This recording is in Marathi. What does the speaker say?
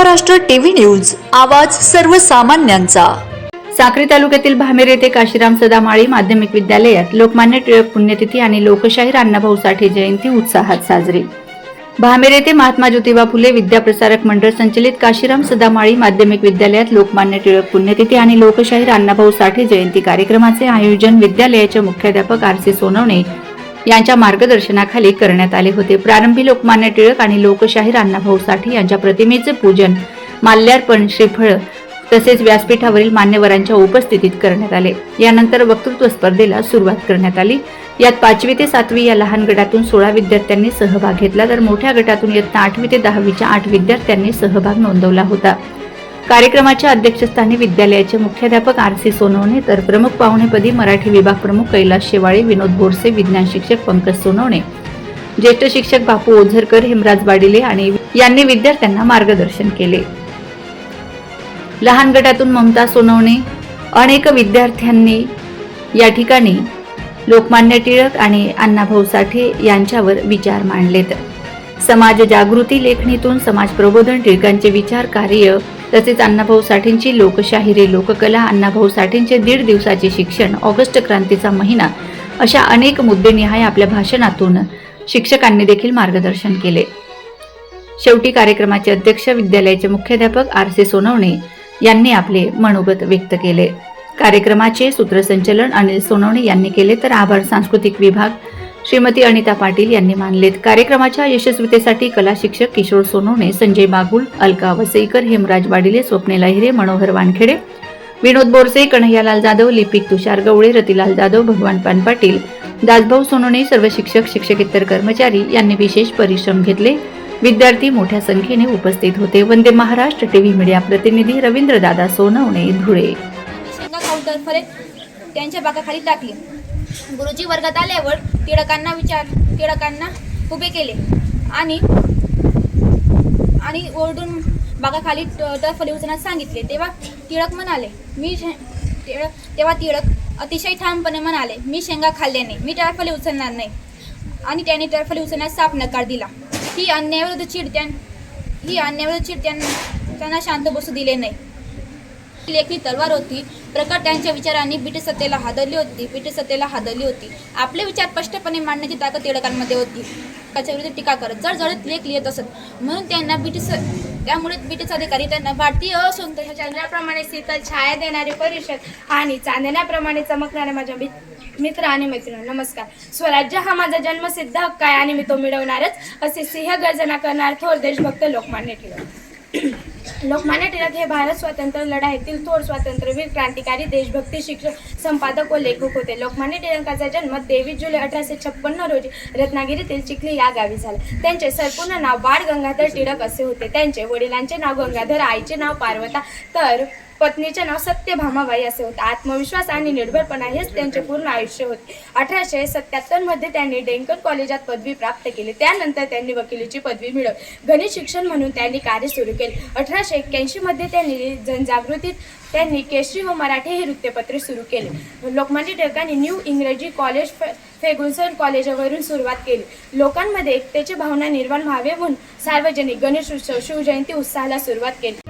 महाराष्ट्र टीव्ही न्यूज आवाज सर्वसामान्यांचा. साक्री तालुक्यातील भामेर येथे काशीराम सदामाळी माध्यमिक विद्यालयात लोकमान्य टिळक पुण्यतिथी आणि लोकशाहीर अण्णाभाऊ साठे जयंती उत्साहात साजरी. भामेर येथे महात्मा ज्योतिबा फुले विद्याप्रसारक मंडळ संचलित काशीराम सदामाळी माध्यमिक विद्यालयात लोकमान्य टिळक पुण्यतिथी आणि लोकशाहीर अण्णाभाऊ साठे जयंती कार्यक्रमाचे आयोजन विद्यालयाचे मुख्याध्यापक आर सी सोनवणे यांच्या मार्गदर्शनाखाली करण्यात आले होते. प्रारंभी लोकमान्य टिळक आणि लोकशाहीर अण्णाभाऊ साठे यांच्या प्रतिमेचे पूजन माल्यार्पण श्रीफळ तसेच व्यासपीठावरील मान्यवरांच्या उपस्थितीत करण्यात आले. यानंतर वक्तृत्व स्पर्धेला सुरुवात करण्यात आली. यात पाचवी ते सातवी या लहान गटातून सोळा विद्यार्थ्यांनी सहभाग घेतला. तर मोठ्या गटातून इयत्ता आठवी ते दहावीच्या आठ विद्यार्थ्यांनी सहभाग नोंदवला होता. कार्यक्रमाच्या अध्यक्षस्थानी विद्यालयाचे मुख्याध्यापक आर सी सोनवणे तर प्रमुख पाहुणेपदी मराठी विभाग प्रमुख कैलास शेवाळे विनोद बोरसे विज्ञान शिक्षक पंकज सोनवणे ज्येष्ठ शिक्षक बापू ओझरकर हेमराज वाडिले आणि यांनी विद्यार्थ्यांना मार्गदर्शन केले. लहान गटातून ममता सोनवणे अनेक विद्यार्थ्यांनी या ठिकाणी लोकमान्य टिळक आणि अण्णाभाऊ साठे यांच्यावर विचार मांडलेत. समाज जागृती लेखणीतून समाज प्रबोधन टिळकांचे विचार कार्य तसेच अण्णाभाऊ साठेंची लोकशाहिरी लोककला अण्णाभाऊ साठेंचे दीड दिवसाचे शिक्षण ऑगस्ट क्रांतीचा महिना अशा अनेक मुद्देनिहाय आपल्या भाषणातून शिक्षकांनी देखील मार्गदर्शन केले. शेवटी कार्यक्रमाचे अध्यक्ष विद्यालयाचे मुख्याध्यापक आर सी सोनवणे यांनी आपले मनोगत व्यक्त केले. कार्यक्रमाचे सूत्रसंचलन अनिल सोनवणे यांनी केले तर आभार सांस्कृतिक विभाग श्रीमती अनिता पाटील यांनी मानलेत. कार्यक्रमाच्या यशस्वीतेसाठी कला शिक्षक किशोर सोनवणे संजय बागुल अलका वसईकर हेमराज वाडिले स्वप्ने हिरे मनोहर वानखेडे विनोद बोरसे कन्हैयालाल जाधव लिपिक तुषार गवळे रतिलाल जाधव भगवान पान पाटील दासभाऊ सोनवणे सर्व शिक्षक शिक्षकेतर कर्मचारी यांनी विशेष परिश्रम घेतले. विद्यार्थी मोठ्या संख्येने उपस्थित होते. वंदे महाराष्ट्र टीव्ही मीडिया प्रतिनिधी रवींद्र दादा सोनवणे धुळे. काउंटर त्यांच्या बागाखाली टाकली. गुरुजी वर्गात आल्यावर टिळकांना विचार टिळकांना उभे केले. आणि आणि ओरडून बागाखाली ट- टरफले उचलण्यास सांगितले. तेव्हा टिळक म्हणाले मी टिळक तेव्हा टिळक अतिशय ठामपणे म्हणाले मी शेंगा खाल्ल्याने मी टरफले उचलणार नाही. आणि त्याने टरफली उचलण्यास साफ नकार दिला. ही अन्यायाविरुद्ध चिड त्यां ही अन्यायाविरुद्ध चिड त्यांना शांत बसू दिले नाही. लेखनी तलवार होती. प्रकट त्यांच्या विचारांनी ब्रिटिश सत्तेला हादरली होती. ब्रिटिश सत्तेला हादरली होती. आपले विचार स्पष्टपणे मांडण्याची ताकद टिळकांमध्ये होती. त्याच्या विरुद्ध टीका करत जडजडीत लेख लिहित असत. म्हणून त्यांना ब्रिटिश त्यामुळे ब्रिटिश अधिकारी त्यांना भारतीय असंतोष तशा चंद्राप्रमाणे शीतल छाया देणारे परिषद आणि चांदण्याप्रमाणे चमकणाऱ्या माझ्या मित्र आणि मैत्रिणी. नमस्कार. स्वराज्य हा माझा जन्मसिद्ध हक्क आहे आणि मी तो मिळवणारच असे सिंह गर्जना करणार थोर देशभक्त लोकमान्य टिळक. लोकमान्य टिळक हे भारत स्वातंत्र्य लढाईतील थोर स्वातंत्र्यवीर क्रांतिकारी देशभक्ती शिक्षक संपादक व लेखक होते. लोकमान्य टिळकांचा जन्म तेवीस जुलै अठराशे छप्पन्न रोजी रत्नागिरीतील चिखली या गावी झाला. त्यांचे संपूर्ण नाव बाळ गंगाधर टिळक असे होते. त्यांचे वडिलांचे नाव गंगाधर आईचे नाव पार्वता. तर पत्नीचे नाव सत्यभामाबाई असे होते. आत्मविश्वास आणि निर्भरपणा हेच त्यांचे पूर्ण आयुष्य होते. अठराशे सत्याहत्तरमध्ये त्यांनी डेंकन कॉलेजात पदवी प्राप्त केली. त्यानंतर त्यांनी वकिलीची पदवी मिळवली. गणित शिक्षण म्हणून त्यांनी कार्य सुरू केले. अठराशे एक्क्याऐंशी मध्ये त्यांनी जनजागृतीत त्यांनी केशरी व मराठी हे वृत्तपत्र सुरू केले. लोकमान्य टिळकांनी न्यू इंग्रजी कॉलेज फे- फेगुलसन कॉलेजवरून सुरुवात केली. लोकांमध्ये एकतेची भावना निर्माण व्हावे म्हणून सार्वजनिक गणेश उत्सव शिवजयंती उत्साहाला सुरुवात केली.